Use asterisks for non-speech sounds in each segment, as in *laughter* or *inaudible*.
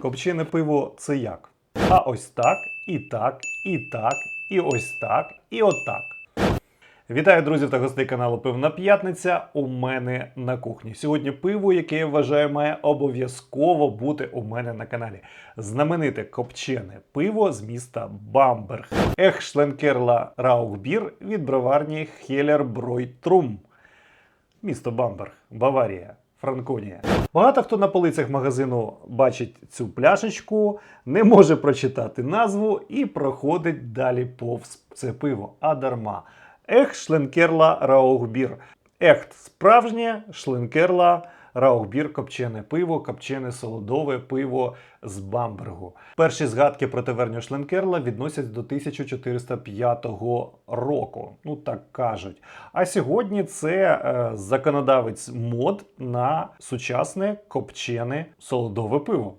Копчене пиво це як? А ось так, і так, і так, і ось так, і отак. Вітаю друзів та гостей каналу Пивна П'ятниця. У мене на кухні. Сьогодні пиво, яке я вважаю, має обов'язково бути у мене на каналі. Знамените копчене пиво з міста Бамберг. Ех Шленкерла Раухбір від броварні Хелер Бройтрум. Місто Бамберг, Баварія. Франконія. Багато хто на полицях магазину бачить цю пляшечку, не може прочитати назву і проходить далі повз це пиво. А дарма. Ех, Шленкерла Раухбір. Ехт справжнє Шленкерла Раухбір копчене пиво, копчене солодове пиво з Бамбергу. Перші згадки про таверню Шленкерла відносять до 1405 року. Ну так кажуть. А сьогодні це е, законодавець мод на сучасне копчене солодове пиво.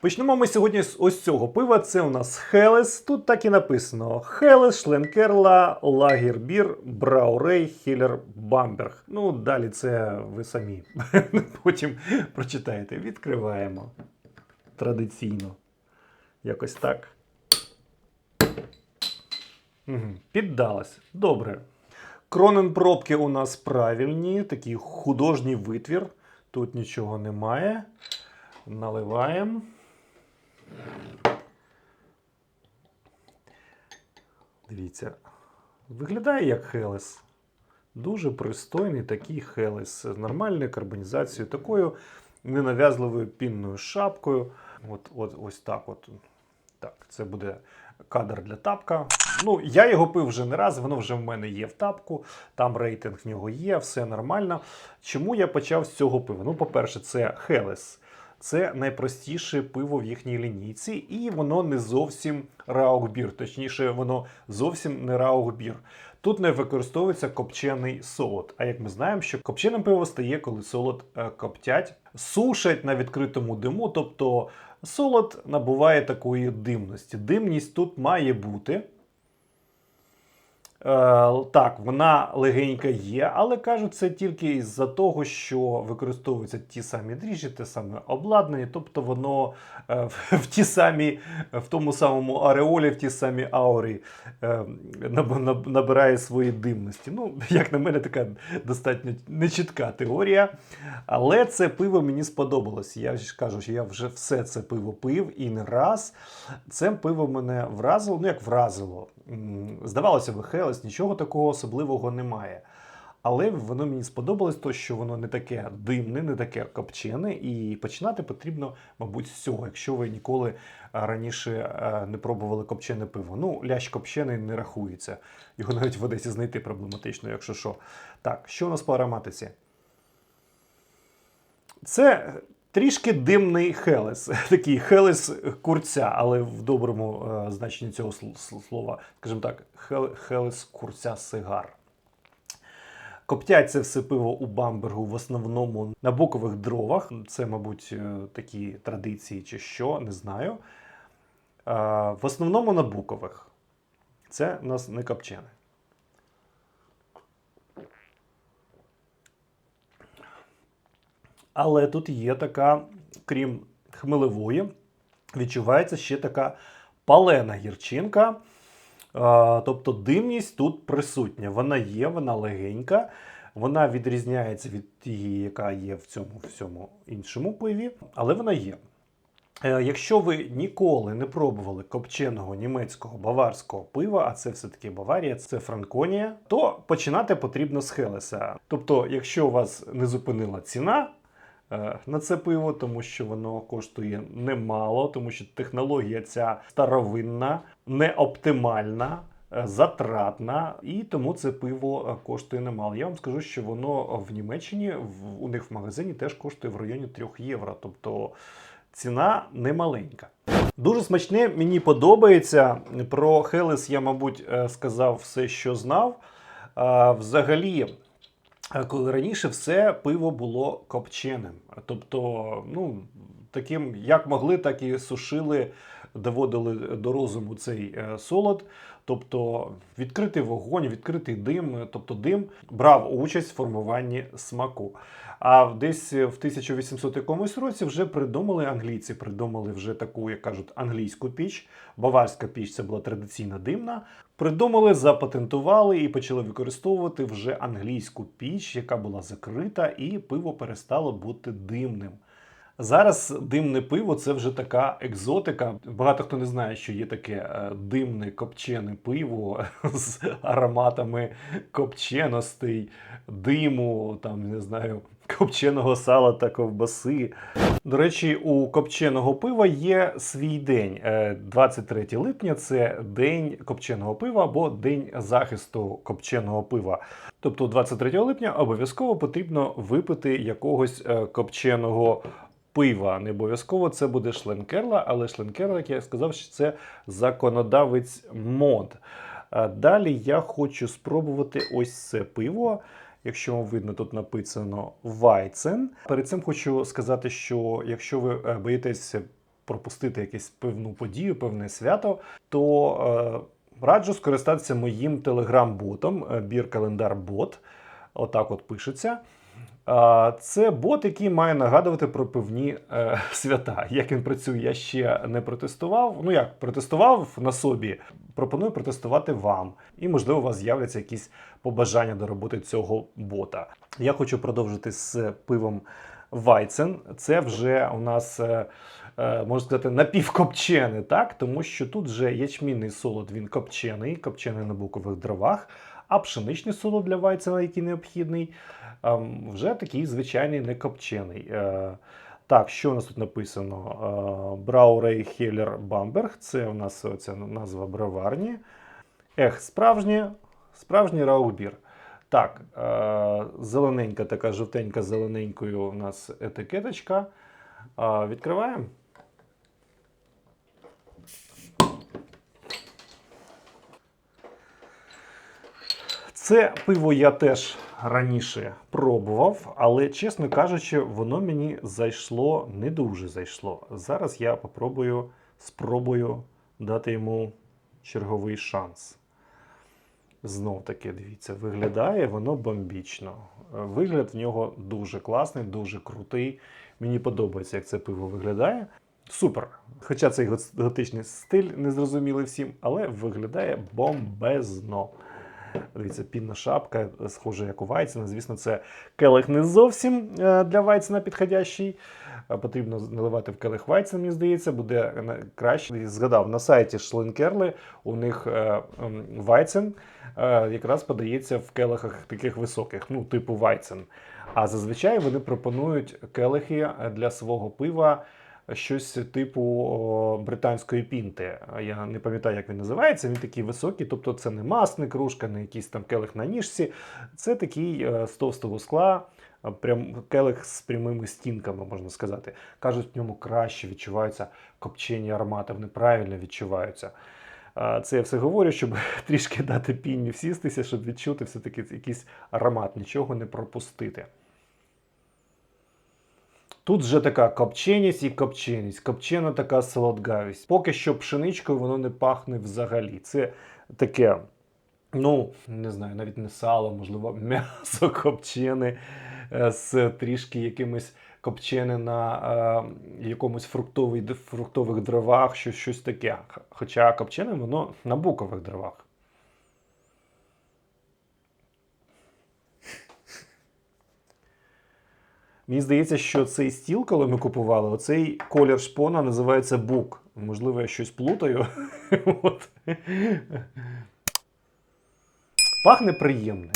Почнемо ми сьогодні з ось цього пива. Це у нас Хелес. Тут так і написано: Хелес, Шленкерла, Лагербір, Браурей, Хілер, Бамберг. Ну, далі це ви самі *laughs* потім прочитаєте. Відкриваємо традиційно. Якось так. Піддалась. Добре. Кроненпробки у нас правильні, такий художній витвір. Тут нічого немає. Наливаємо. Дивіться. Виглядає як Хелес. Дуже пристойний такий Хелес. З нормальною карбонізацією, такою ненав'язливою пінною шапкою. От, от, ось так. От. Так, це буде кадр для тапка. Ну, я його пив вже не раз, воно вже в мене є в тапку, там рейтинг в нього є, все нормально. Чому я почав з цього пива? Ну, по-перше, це Хелес. Це найпростіше пиво в їхній лінійці, і воно не зовсім раухбір, точніше, воно зовсім не раухбір. Тут не використовується копчений солод. А як ми знаємо, що копченим пиво стає, коли солод е, коптять, сушать на відкритому диму, тобто солод набуває такої димності. Димність тут має бути. Е, так, вона легенька є, але кажуть, це тільки із-за того, що використовуються ті самі дріжджі, те саме обладнання, тобто воно е, в, ті самі, в тому самому ареолі, в ті самі аурі е, наб- наб- набирає свої димності. Ну, як на мене, така достатньо нечітка теорія. Але це пиво мені сподобалось. Я ж кажу, що я вже все це пиво пив і не раз. Це пиво мене вразило, ну як вразило. Здавалося б, Хелес, нічого такого особливого немає. Але воно мені сподобалось, то що воно не таке димне, не таке копчене, і починати потрібно, мабуть, з цього, якщо ви ніколи раніше е, не пробували копчене пиво. Ну, лящ копчений не рахується. Його навіть в Одесі знайти проблематично, якщо що. Так, що у нас по ароматиці? Це трішки димний Хелес, *laughs* такий Хелес курця, але в доброму е, значенні цього сл- сл- слова, скажімо так, Хел- Хелес курця сигар. Коптять це все пиво у Бамбергу в основному на букових дровах. Це, мабуть, е, такі традиції чи що, не знаю. Е, В основному на букових. Це у нас не копчене. Але тут є така, крім хмелевої, відчувається ще така палена гірчинка. Тобто димність тут присутня. Вона є, вона легенька, вона відрізняється від тієї, яка є в цьому всьому іншому пиві, але вона є. Е, Якщо ви ніколи не пробували копченого німецького баварського пива, а це все-таки Баварія, це Франконія, то починати потрібно з Хелеса. Тобто, якщо вас не зупинила ціна, на це пиво, тому що воно коштує немало, тому що технологія ця старовинна, не оптимальна. е, Затратна, і тому це пиво е, коштує немало. Я вам скажу, що воно в Німеччині у них в магазині теж коштує в районі 3 євро. Тобто ціна не маленька. Дуже смачне, мені подобається. Про Хелес я, мабуть, е, сказав все, що знав. Взагалі, е, коли раніше все пиво було копченим. Тобто, ну, таким, як могли, так і сушили, доводили до розуму цей е, солод. Тобто відкритий вогонь, відкритий дим, тобто дим брав участь в формуванні смаку. А десь в 1800 якомусь році вже придумали англійці, придумали вже таку, як кажуть, англійську піч. Баварська піч це була традиційна димна. Придумали, запатентували і почали використовувати вже англійську піч, яка була закрита, і пиво перестало бути димним. Зараз димне пиво це вже така екзотика. Багато хто не знає, що є таке е, димне копчене пиво *laughs* з ароматами копченостей, диму, там не знаю, копченого сала та ковбаси. До речі, у копченого пива є свій день. Е, 23 липня це день копченого пива або день захисту копченого пива. Тобто 23 липня обов'язково потрібно випити якогось е, копченого пива. Не обов'язково це буде шленкерла, але шленкерла, як я сказав, що це законодавець мод. Далі я хочу спробувати ось це пиво. Якщо вам видно, тут написано Weizen. Перед цим хочу сказати, що якщо ви е, боїтесь пропустити якусь певну подію, певне свято, то е, раджу скористатися моїм телеграм-ботом, е, бір-календар бот. Отак от пишеться. Це бот, який має нагадувати про певні е, *laughs* свята. Як він працює, я ще не протестував. Ну як протестував на собі. Пропоную протестувати вам. І, можливо, у вас з'являться якісь побажання до роботи цього бота. Я хочу продовжити з пивом Weizen. Це вже у нас. Е, е, Можна сказати, напівкопчений, так? Тому що тут вже ячмінний солод він копчений, копчений на букових дровах, а пшеничний солод для вайцена, який необхідний, ем, вже такий звичайний некопчений. Е, Так, що у нас тут написано? Браурей Хеллер Бамберг. Це у нас ця назва броварні. Ех, справжній раубір. Так, е, зелененька, така жовтенька зелененькою у нас етикеточка. Е, Відкриваємо. Це пиво я теж раніше пробував, але, чесно кажучи, воно мені зайшло не дуже зайшло. Зараз я попробую, спробую дати йому черговий шанс. Знов таки, дивіться, виглядає воно бомбічно. Вигляд в нього дуже класний, дуже крутий. Мені подобається, як це пиво виглядає. Супер. Хоча цей готичний стиль незрозумілий всім, але виглядає бомбезно. Дивіться, пінна шапка, схожа як у Вайцена. Звісно, це келих не зовсім е, для Вайцена підходящий. Е, Потрібно наливати в келих Вайцен, мені здається, буде краще. Згадав, на сайті Шленкерли у них е, Вайцен якраз подається в келихах таких високих, ну, типу Вайцен. А зазвичай вони пропонують келихи для свого пива щось типу британської пінти. Я не пам'ятаю, як він називається. Він такий високий, тобто це не масна кружка, не якийсь там келих на ніжці. Це такий е, з товстого скла. Прям келих з прямими стінками, можна сказати. Кажуть, в ньому краще відчуваються копчені аромати, вони правильно відчуваються. Це я все говорю, щоб *laughs* трішки дати пінні всістися, щоб відчути все-таки якийсь аромат, нічого не пропустити. Тут вже така копченість і копченість, копчена така солодгавість. Поки що пшеничкою воно не пахне взагалі. Це таке, ну, не знаю, навіть не сало, можливо, *laughs* м'ясо копчене е, з трішки якимось копчене на е, якомусь фруктовий, фруктових дровах, щось, щось таке. Хоча копчене воно на букових дровах. Мені здається, що цей стіл, коли ми купували, оцей колір шпона називається бук. Можливо, я щось плутаю. *laughs* Пахне приємне.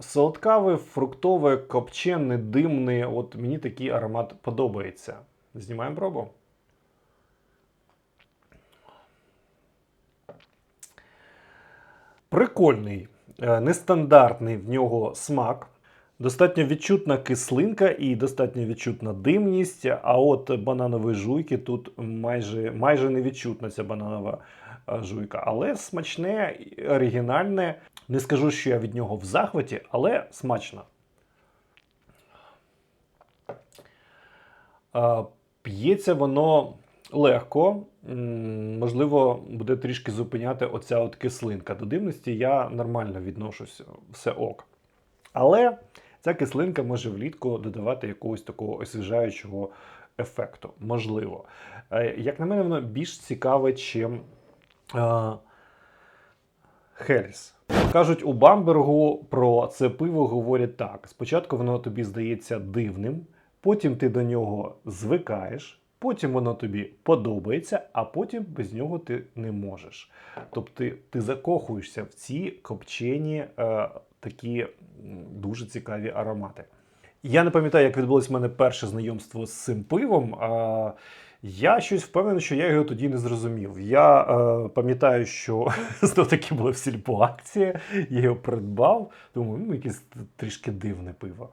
Солодкаве, фруктове, копчене, димне. От мені такий аромат подобається. Знімаємо пробу. Прикольний, е, нестандартний в нього смак. Достатньо відчутна кислинка і достатньо відчутна димність. А от бананової жуйки тут майже, майже не відчутна ця бананова е, жуйка. Але смачне, оригінальне. Не скажу, що я від нього в захваті, але смачно. Е, П'ється воно легко, можливо, буде трішки зупиняти оця от кислинка. До дивності я нормально відношусь, все ок. Але ця кислинка може влітку додавати якогось такого освіжаючого ефекту. Можливо. Е, Як на мене, воно більш цікаве, чим е, Хельс. Кажуть, у Бамбергу про це пиво говорять так: спочатку воно тобі здається дивним, потім ти до нього звикаєш, потім воно тобі подобається, а потім без нього ти не можеш. Тобто ти, закохуєшся в ці копчені е, такі дуже цікаві аромати. Я не пам'ятаю, як відбулось в мене перше знайомство з цим пивом. А я щось впевнений, що я його тоді не зрозумів. Я е, пам'ятаю, що *laughs* знов таки була в сільпо акція, я його придбав. Думаю, ну якесь трішки дивне пиво.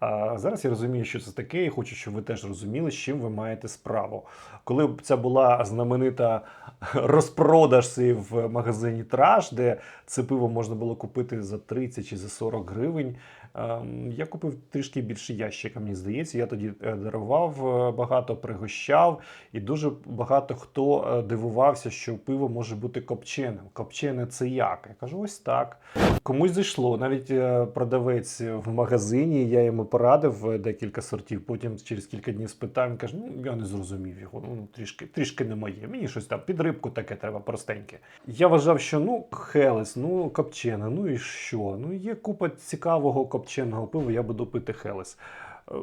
А зараз я розумію, що це таке, і хочу, щоб ви теж розуміли, з чим ви маєте справу. Коли б це була знаменита *laughs* розпродаж в магазині Траш, де це пиво можна було купити за 30 чи за 40 гривень. ем, Я купив трішки більше ящика, мені здається. Я тоді е, дарував е, багато, пригощав, і дуже багато хто е, дивувався, що пиво може бути копченим. Копчене це як? Я кажу, ось так. Комусь зайшло. Навіть продавець в магазині, я йому порадив е, декілька сортів. Потім через кілька днів спитав, він каже: ну я не зрозумів його. Ну трішки, трішки не моє. Мені щось там під рибку таке треба простеньке. Я вважав, що ну Хелес, ну копчене, ну і що? Ну є купа цікавого копченого пива, я буду пити Хелес. Е,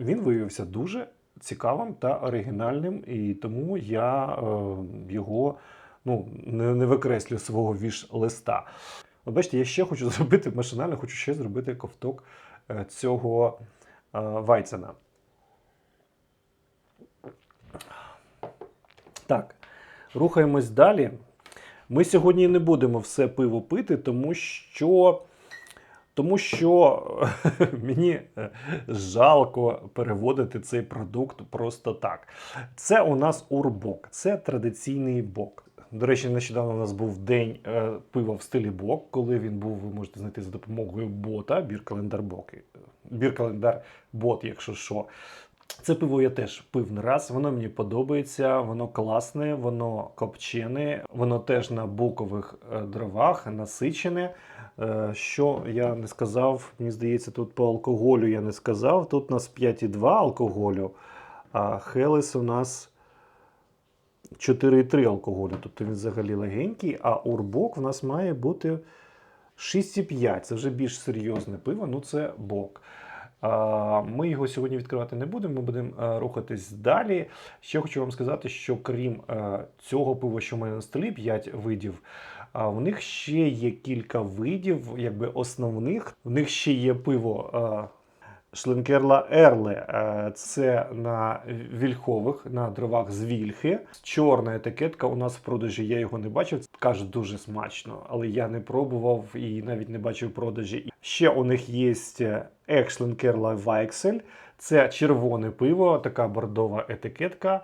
Він виявився дуже цікавим та оригінальним, і тому я е, його ну, не, не викреслю свого віш-листа. От бачите, я ще хочу *laughs* зробити машинально, хочу ще зробити ковток цього е, Вайцена. Так, рухаємось далі. Ми сьогодні не будемо все пиво пити, тому що, тому що *laughs* мені е, жалко переводити цей продукт просто так. Це у нас урбок, це традиційний бок. До речі, нещодавно у нас був день е, пива в стилі бок, коли він був, ви можете знайти за допомогою бота, бір-календар бок. Бір-календар бот, якщо що. Це пиво я теж пив не раз. Воно мені подобається, воно класне, воно копчене, воно теж на букових е, дровах, насичене. Е, Що я не сказав, мені здається, тут по алкоголю я не сказав. Тут у нас 5,2 алкоголю, а Хелес у нас 4,3 алкоголю. Тобто він взагалі легенький, а урбок в нас має бути 6,5. Це вже більш серйозне пиво, ну це бок. Ми його сьогодні відкривати не будемо, ми будемо е, рухатись далі. Ще хочу вам сказати, що крім е, цього пива, що в мене на столі, 5 видів, в них ще є кілька видів, якби основних. В них ще є пиво е, Шленкерла Ерле. Е, Це на вільхових, на дровах з вільхи. Чорна етикетка у нас в продажі. Я його не бачив. Кажуть, дуже смачно, але я не пробував і навіть не бачив продажі. Ще у них є Екшленкерла Вайксель. Це червоне пиво, така бордова етикетка.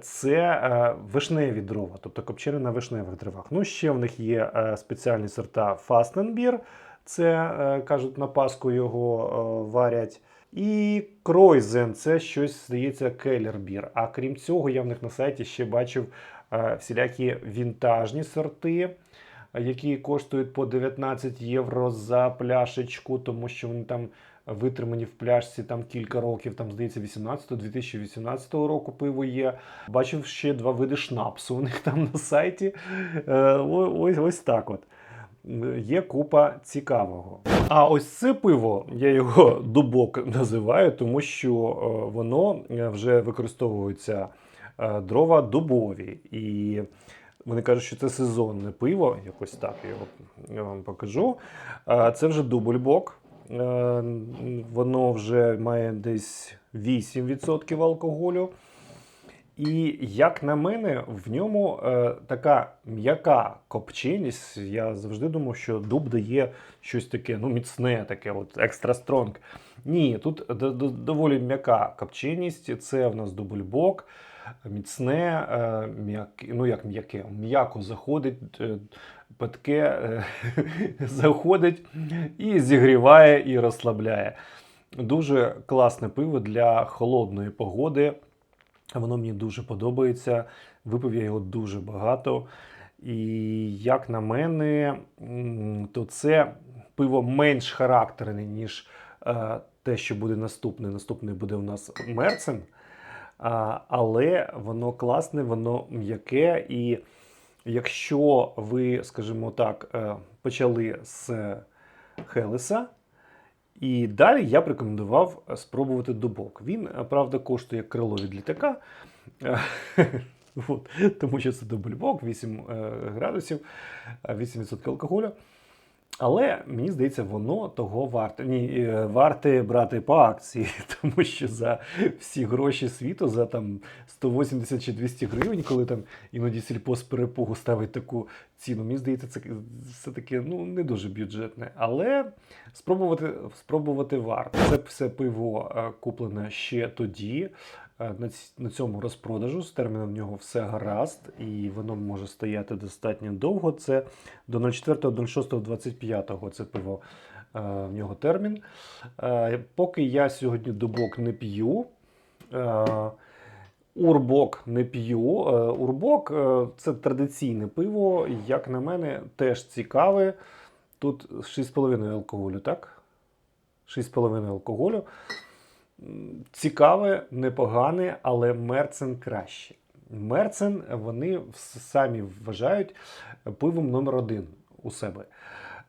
Це е, вишневі дрова, тобто копчене на вишневих дровах. Ну, ще в них є е, спеціальні сорта Фастенбір. Це е, кажуть, на Пасху його е, варять. І Кройзен це щось, здається, келербір. А крім цього, я в них на сайті ще бачив е, всілякі вінтажні сорти, які коштують по 19 євро за пляшечку, тому що вони там витримані в пляшці там кілька років, там здається 18-2018 року пиво є. Бачив ще два види шнапсу у них там на сайті. Ось, ось так от. Є купа цікавого. А ось це пиво, я його *laughs* дубок називаю, тому що е, воно е, вже використовується е, дрова дубові. І вони кажуть, що це сезонне пиво, якось так його я вам покажу. Це вже дубльбок. Воно вже має десь 8% алкоголю. І як на мене, в ньому е, така м'яка копченість. Я завжди думав, що дуб дає щось таке, ну, міцне, таке, от екстра стронг. Ні, тут доволі м'яка копченість. Це в нас дубльбок, міцне, е, м'яке, ну як м'яке, м'яко заходить, е, питке е, *laughs* заходить і зігріває, і розслабляє. Дуже класне пиво для холодної погоди. Воно мені дуже подобається. Випив я його дуже багато. І як на мене, то це пиво менш характерне, ніж е, те, що буде наступне. Наступний буде у нас Мерцен. Але воно класне, воно м'яке. І якщо ви, скажімо так, е, почали з Хелеса, і далі я б рекомендував спробувати дубок. Він, е, правда, коштує крило від літака. *laughs* Е, тому що це дубльбок, 8 е, градусів, е, 8% алкоголю. Але мені здається, воно того варте. Ні, е, варте брати по акції, *laughs* тому що за всі гроші світу, за там 180 чи 200 гривень, коли там іноді сільпо з перепугу ставить таку ціну, мені здається, це все-таки ну, не дуже бюджетне. Але спробувати, спробувати варто. Це все пиво е, куплене ще тоді. Е, На, цьому розпродажу з терміном в нього все гаразд, і воно може стояти достатньо довго. Це до 04.06.25 це пиво е, в нього термін. Е, поки я сьогодні дубок не п'ю. Урбок не п'ю. Урбок це традиційне пиво, як на мене, теж цікаве. Тут 6,5 алкоголю, так? 6,5 алкоголю. Цікаве, непогане, але Мерцен краще. Мерцен вони самі вважають пивом номер один у себе.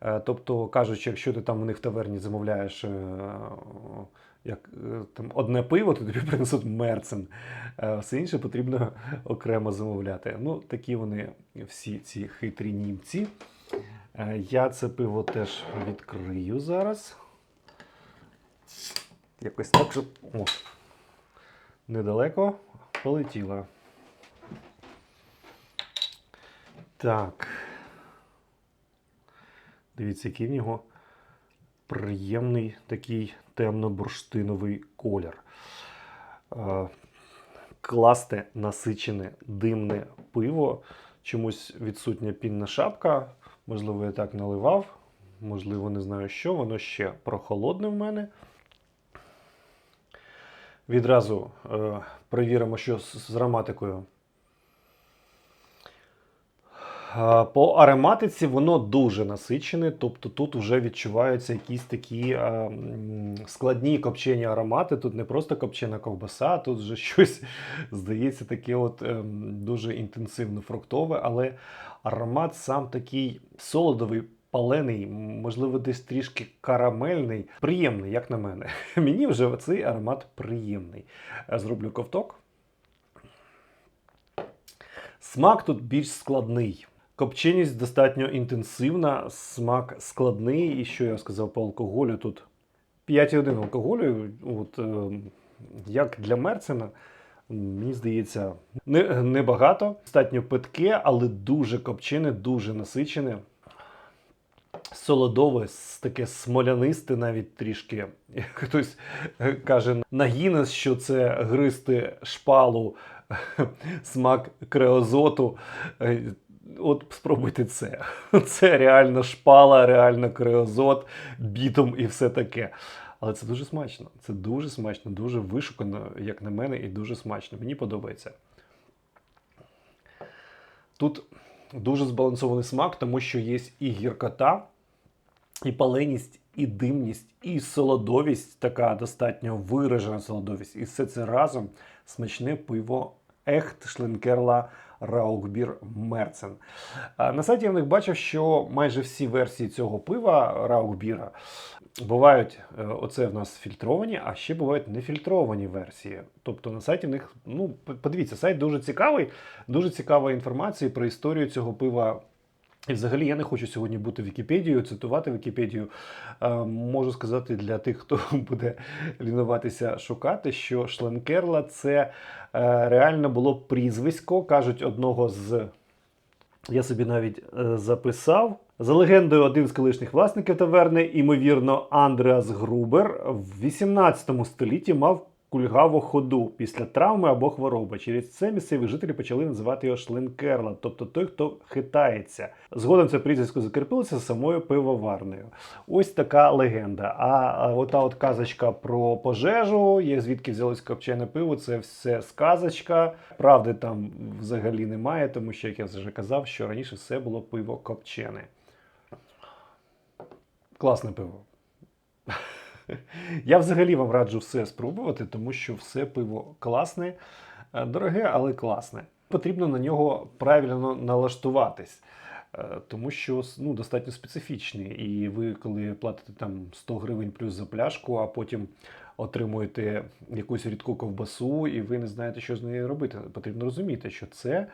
Е, Тобто кажуть, якщо ти там у них в таверні замовляєш е, як, е, там, одне пиво, то тобі *laughs* принесуть мерцен. Все інше потрібно окремо замовляти. Ну, такі вони всі ці хитрі німці. Я це пиво теж відкрию зараз. Якось так, щоб. О, недалеко полетіло. Так. Дивіться, який в нього приємний такий темно-бурштиновий колір. Е, Класне, насичене, димне пиво. Чомусь відсутня пінна шапка. Можливо, я так наливав. Можливо, не знаю що. Воно ще прохолодне в мене. Відразу е, перевіримо, що з, з ароматикою. А, По ароматиці воно дуже насичене, тобто тут вже відчуваються якісь такі м, складні копчені аромати. Тут не просто копчена ковбаса, тут вже *laughs* щось здається таке от ем, дуже інтенсивно фруктове, але аромат сам такий солодовий, палений, можливо, десь трішки карамельний. Приємний, як на мене. *laughs* Мені вже цей аромат приємний. Е, Зроблю ковток. Смак тут більш складний. Копченість достатньо інтенсивна, смак складний. І що я сказав по алкоголю? Тут 5,1 алкоголю. От, е, як для Мерцена, мені здається, не- небагато. Достатньо питке, але дуже копчене, дуже насичене. Солодове, таке смолянисте навіть трішки. *laughs* Хтось е, каже на Гіннес, що це гристи шпалу, *laughs* смак креозоту. Е, От спробуйте це. *laughs* Це реально шпала, реально креозот, бітом і все таке. Але це дуже смачно. Це дуже смачно, дуже вишукано, як на мене, і дуже смачно. Мені подобається. Тут дуже збалансований смак, тому що є і гіркота, і паленість, і димність, і солодовість, така достатньо виражена солодовість. І все це разом смачне пиво Ехт Шленкерла Раукбір Мерцен. На сайті я в них бачив, що майже всі версії цього пива Раукбіра бувають, е, оце в нас фільтровані, а ще бувають нефільтровані версії. Тобто на сайті в них, ну, подивіться, сайт дуже цікавий, дуже цікава інформація про історію цього пива. І взагалі я не хочу сьогодні бути Вікіпедією, цитувати Вікіпедію. Е, можу сказати для тих, хто *laughs* буде лінуватися шукати, що Шленкерла це е, реально було прізвисько, кажуть, одного з. Я собі навіть е, записав. За легендою, один з колишніх власників таверни, імовірно, Андреас Грубер, в 18 столітті мав кульгаву ходу після травми або хвороби. Через це місцеві жителі почали називати його шленкерла, тобто той, хто хитається. Згодом це прізвисько закріпилося самою пивоварнею. Ось така легенда. А ота от казочка про пожежу, є звідки взялось копчене пиво, це все сказочка. Правди там взагалі немає, тому що, як я вже казав, що раніше все було пиво копчене. Класне пиво. *laughs* Я взагалі вам раджу все спробувати, тому що все пиво класне, е, дороге, але класне. Потрібно на нього правильно налаштуватись, е, тому що ну, достатньо специфічний. І ви, коли платите там 100 гривень плюс за пляшку, а потім отримуєте якусь рідку ковбасу, і ви не знаєте, що з нею робити. Потрібно розуміти, що це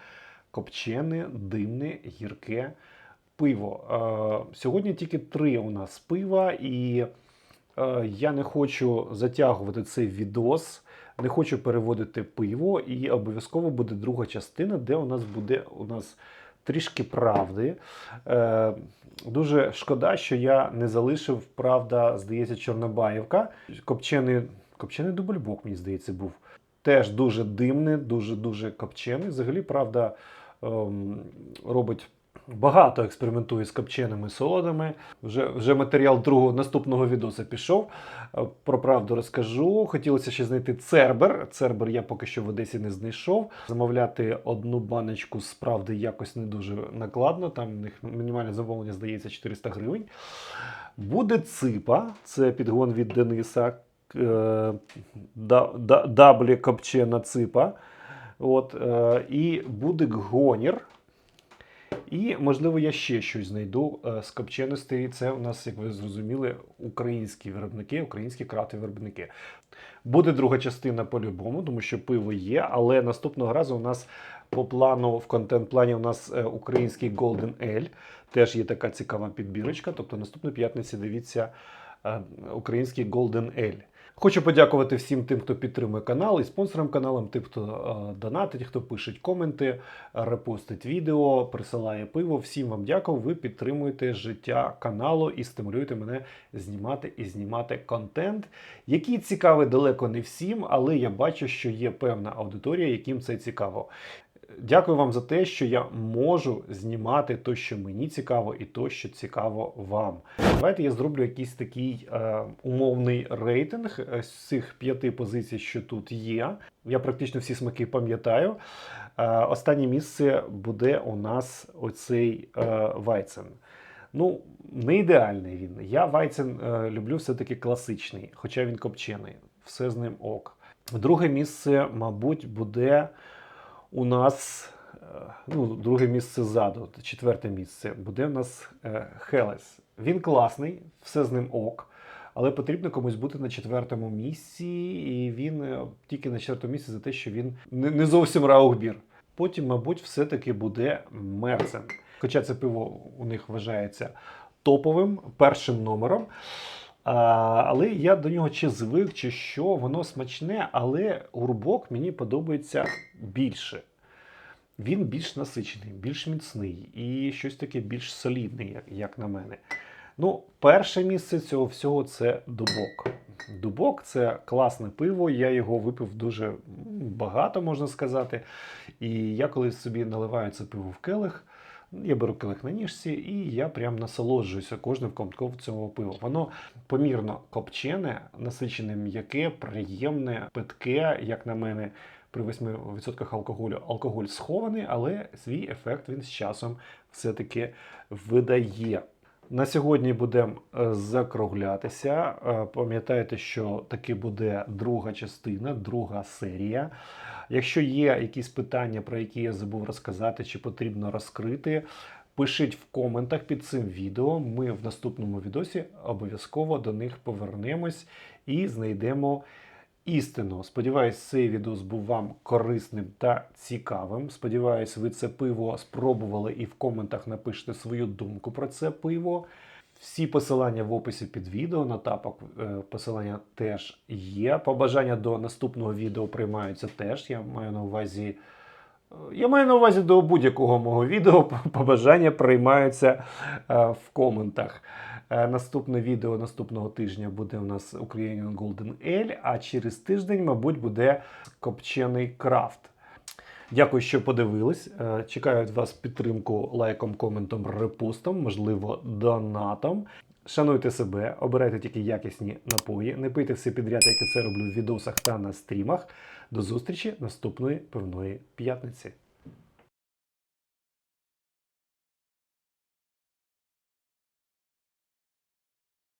копчене, димне, гірке пиво. Е, Сьогодні тільки три у нас пива, і я не хочу затягувати цей відос, не хочу переводити пиво, і обов'язково буде друга частина, де у нас буде у нас трішки правди. Е, Дуже шкода, що я не залишив, правда, здається, Чорнобаївка. Копчений, копчений дубльбок, мені здається, був. Теж дуже димний, дуже-дуже копчений. Взагалі, правда, ем, робить багато експериментує з копченими солодами. Вже, вже матеріал другого наступного відоса пішов. Е, Про правду розкажу. Хотілося ще знайти цербер. Цербер я поки що в Одесі не знайшов. Замовляти одну баночку з правди якось не дуже накладно. Там у них мінімальне замовлення здається 400 гривень. Буде ципа, це підгон від Дениса. е, да- да- Даблі копчена ципа. От, е, і буде гонір. І, можливо, я ще щось знайду е, з копченостей. Це у нас, як ви зрозуміли, українські виробники, українські крафтові виробники. Буде друга частина по-любому, тому що пиво є, але наступного разу у нас по плану, в контент-плані у нас е, український Golden Ale. Теж є така цікава підбірочка. Тобто наступної п'ятниці дивіться е, український Golden Ale. Хочу подякувати всім тим, хто підтримує канал і спонсорам каналу, тим, хто донатить, хто пише коменти, репостить відео, присилає пиво. Всім вам дякую. Ви підтримуєте життя каналу і стимулюєте мене знімати і знімати контент, який цікавий далеко не всім, але я бачу, що є певна аудиторія, яким це цікаво. Дякую вам за те, що я можу знімати то, що мені цікаво, і то, що цікаво вам. Давайте я зроблю якийсь такий е, умовний рейтинг е, з цих п'яти позицій, що тут є. Я практично всі смаки пам'ятаю. Е, останнє місце буде у нас оцей е, Вайцен. Ну, не ідеальний він. Я Вайцен е, люблю все-таки класичний, хоча він копчений. Все з ним ок. Друге місце, мабуть, буде у нас. е, Ну, друге місце ззаду, четверте місце буде у нас е, Хелес. Він класний, все з ним ок. Але потрібно комусь бути на четвертому місці, і він е, тільки на четвертому місці за те, що він не, зовсім раухбір. Потім, мабуть, все-таки буде Мерцен. Хоча це пиво у них вважається топовим, першим номером. А, але я до нього чи звик, чи що, воно смачне, але урбок мені подобається більше. Він більш насичений, більш міцний і щось таке більш солідне, як, як на мене. Ну, перше місце цього всього це дубок. Дубок це класне пиво. Я його випив дуже багато, можна сказати. І я коли собі наливаю це пиво в келих, я беру килих на ніжці, і я прям насолоджуюся кожним ковтком цього пива. Воно помірно копчене, насичене м'яке, приємне, питке, як на мене. При 8% алкоголю алкоголь схований, але свій ефект він з часом все-таки видає. На сьогодні будемо е, закруглятися. Е, Пам'ятайте, що таки буде друга частина, друга серія. Якщо є якісь питання, про які я забув розказати, чи потрібно розкрити, пишіть в коментах під цим відео. Ми в наступному відосі обов'язково до них повернемось і знайдемо істину. Сподіваюсь, цей відос був вам корисним та цікавим. Сподіваюсь, ви це пиво спробували і в коментах напишете свою думку про це пиво. Всі посилання в описі під відео на тапок е, посилання теж є. Побажання до наступного відео приймаються теж. Я маю на увазі. е, Я маю на увазі до будь-якого мого відео *laughs* побажання приймаються е, в коментах. Е, Наступне відео наступного тижня буде у нас Ukrainian Golden Ale, а через тиждень, мабуть, буде копчений крафт. Дякую, що подивились. Е, Чекаю від вас підтримку лайком, коментом, репостом, можливо, донатом. Шануйте себе, обирайте тільки якісні напої, не пийте все підряд, як я це роблю в відосах та на стрімах. До зустрічі наступної певної п'ятниці.